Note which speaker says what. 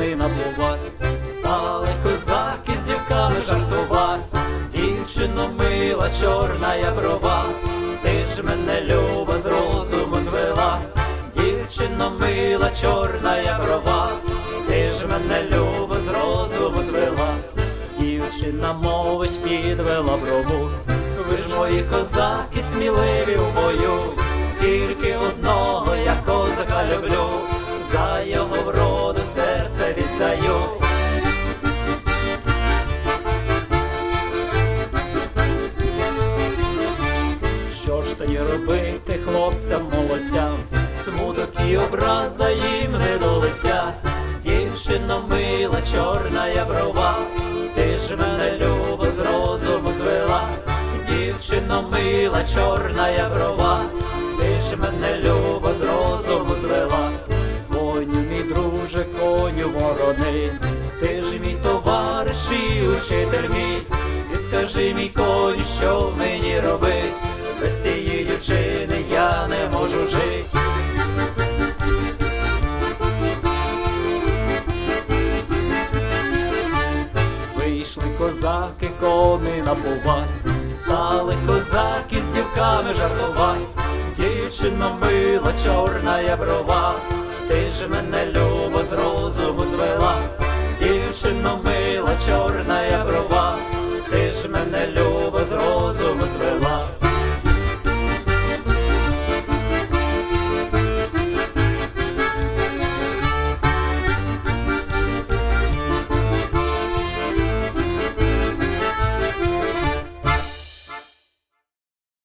Speaker 1: коней набувать, стали козаки з дівками жартувать, дівчино мила, чорна я брова, ти ж мене люба з розуму звела, дівчино мила, чорна я брова, ти ж мене люба з розуму звела, дівчина мовить підвела брову, ви ж мої козаки сміливі в бою, тоді робити хлопцям молодцям? Смуток і образа їм не до лиця. Дівчино мила, чорна я брова, ти ж мене любо з розуму звела. Дівчино мила, чорна я брова, ти ж мене любо з розуму звела. Коню, мій друже, коню вороний, ти ж мій товариш і учитель мій. Підскажи мій коню, що мені робить, без тієї дівчини я не можу жити. Вийшли козаки, кони набувать, стали козаки з дівками жартувать. Дівчино мила, чорна я брова, ти ж мене любо з розуму звела. Дівчино мила, чорна